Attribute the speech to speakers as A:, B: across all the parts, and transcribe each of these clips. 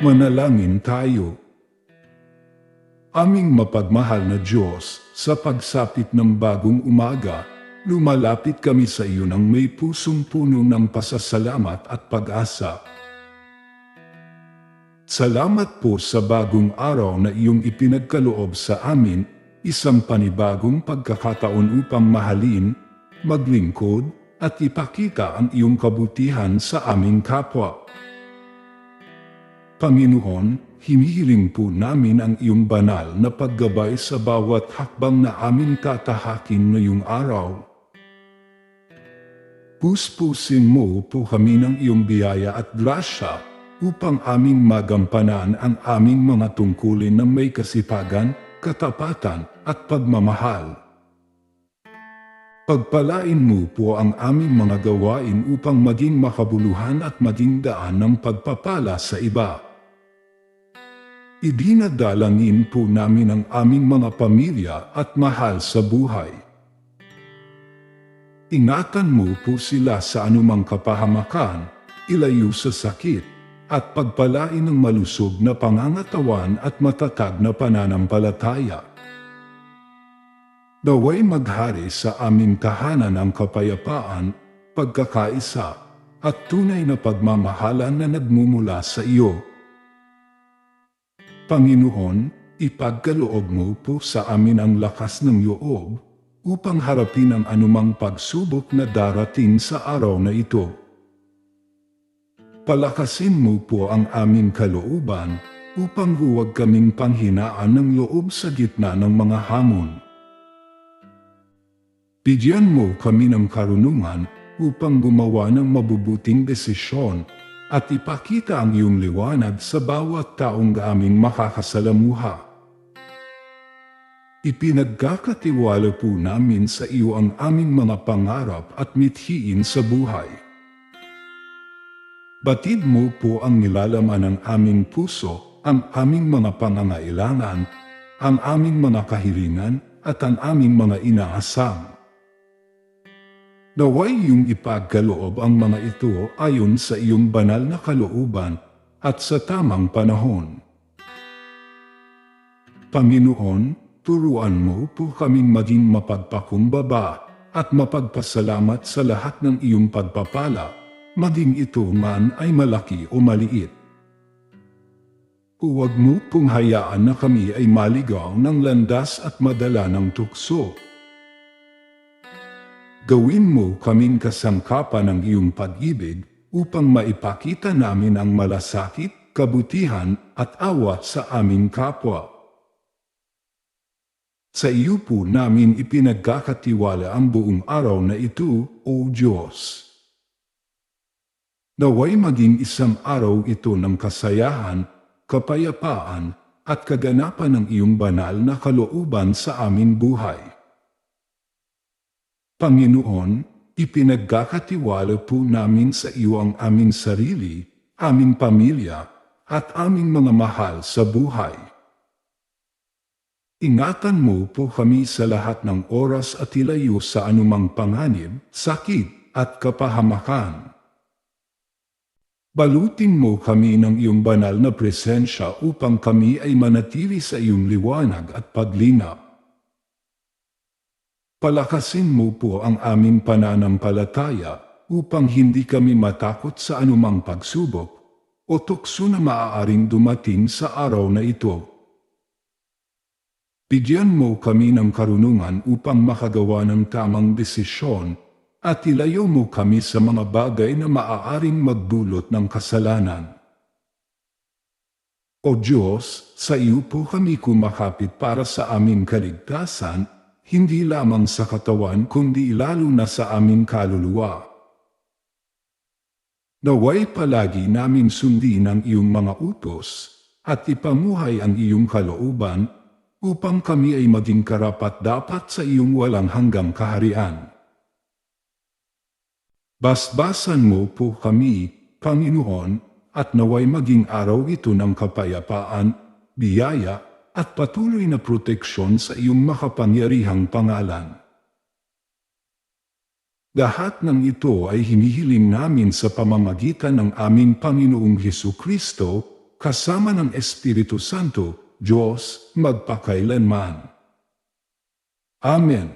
A: Manalangin tayo. Aming mapagmahal na Diyos, sa pagsapit ng bagong umaga, lumalapit kami sa iyo ng may pusong puno ng pasasalamat at pag-asa. Salamat po sa bagong araw na iyong ipinagkaloob sa amin, isang panibagong pagkakataon upang mahalin, maglingkod, at ipakita ang iyong kabutihan sa aming kapwa. Panginoon, hinihiling po namin ang iyong banal na paggabay sa bawat hakbang na aming tatahakin ngayong araw. Puspusin mo po kami ng iyong biyaya at grasya upang aming magampanan ang aming mga tungkulin na may kasipagan, katapatan at pagmamahal. Pagpalain mo po ang aming mga gawain upang maging makabuluhan at maging daan ng pagpapala sa iba. Idinadalangin po namin ang aming mga pamilya at mahal sa buhay. Ingatan mo po sila sa anumang kapahamakan, ilayo sa sakit, at pagpalain ng malusog na pangangatawan at matatag na pananampalataya. Daway maghari sa aming tahanan ang kapayapaan, pagkakaisa, at tunay na pagmamahalan na nagmumula sa iyo Panginoon, ipagkaloob mo po sa amin ang lakas ng loob upang harapin ang anumang pagsubok na darating sa araw na ito. Palakasin mo po ang aming kalooban upang huwag kaming panghinaan ng loob sa gitna ng mga hamon. Bigyan mo kami ng karunungan upang gumawa ng mabubuting desisyon at ipakita ang iyong liwanag sa bawat taong aming makakasalamuha. Ipinagkakatiwala po namin sa iyo ang aming mga pangarap at mithiin sa buhay. Batid mo po ang nilalaman ng aming puso, ang aming mga pangangailangan, ang aming mga kahilingan, at ang aming mga inaasam. Naway iyong ipagkaloob ang mga ito ayon sa iyong banal na kalooban at sa tamang panahon. Panginoon, turuan mo po kaming maging mapagpakumbaba at mapagpasalamat sa lahat ng iyong pagpapala, maging ito man ay malaki o maliit. Huwag mo pong hayaan na kami ay maligaw ng landas at madala ng tukso Gawin mo kaming kasangkapan ng iyong pag-ibig upang maipakita namin ang malasakit, kabutihan at awa sa aming kapwa. Sa iyo po namin ipinagkakatiwala ang buong araw na ito, O Diyos. Naway maging isang araw ito ng kasayahan, kapayapaan, at kaganapan ng iyong banal na kalooban sa aming buhay. Panginoon, ipinagkakatiwala po namin sa iyo ang aming sarili, aming pamilya, at aming mga mahal sa buhay. Ingatan mo po kami sa lahat ng oras at ilayo sa anumang panganib, sakit, at kapahamakan. Balutin mo kami ng iyong banal na presensya upang kami ay manatili sa iyong liwanag at paglingap. Palakasin mo po ang aming pananampalataya upang hindi kami matakot sa anumang pagsubok o tukso na maaaring dumating sa araw na ito. Bigyan mo kami ng karunungan upang makagawa ng tamang desisyon at ilayo mo kami sa mga bagay na maaaring magdulot ng kasalanan. O Diyos, sa iyo po kami kumakapit para sa aming kaligtasan hindi lamang sa katawan kundi lalo na sa aming kaluluwa. Naway palagi namin sundin ang iyong mga utos at ipamuhay ang iyong kalooban upang kami ay maging karapat-dapat sa iyong walang hanggang kaharian. Basbasan mo po kami, Panginoon, at naway maging araw ito ng kapayapaan, biyaya, at patuloy na proteksyon sa iyong makapangyarihang pangalan. Lahat ng ito ay hinihiling namin sa pamamagitan ng aming Panginoong Heso Kristo, kasama ng Espiritu Santo, Diyos, magpakailanman. Amen.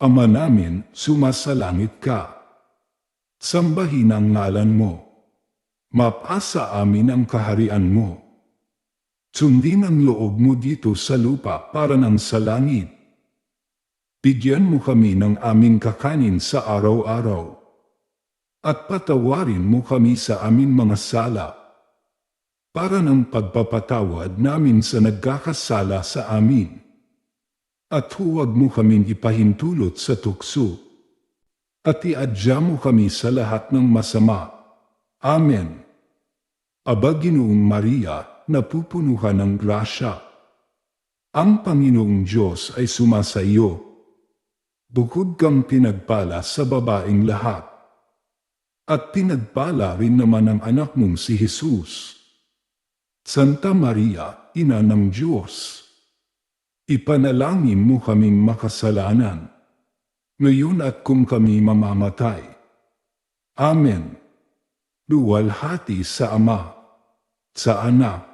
A: Ama namin, sumasalangit ka. Sambahin ang ngalan mo. Mapasa amin ang kaharian mo. Sundin ang loob mo dito sa lupa para ng sa langit. Bigyan mo kami ng aming kakanin sa araw-araw. At patawarin mo kami sa aming mga sala. Para ng pagpapatawad namin sa nagkakasala sa amin. At huwag mo kaming ipahintulot sa tukso. At iadya mo kami sa lahat ng masama. Amen. Aba Ginoong Maria, napupunuhan ng grasya. Ang Panginoong Diyos ay sumasa. Bukod kang pinagpala sa babaeng lahat. At pinagpala rin naman ang anak mong si Jesus. Santa Maria, Ina ng Diyos. Ipanalangin mo kaming makasalanan. Ngayon at kung kami mamamatay. Amen. Luwalhati sa Ama, sa Anak,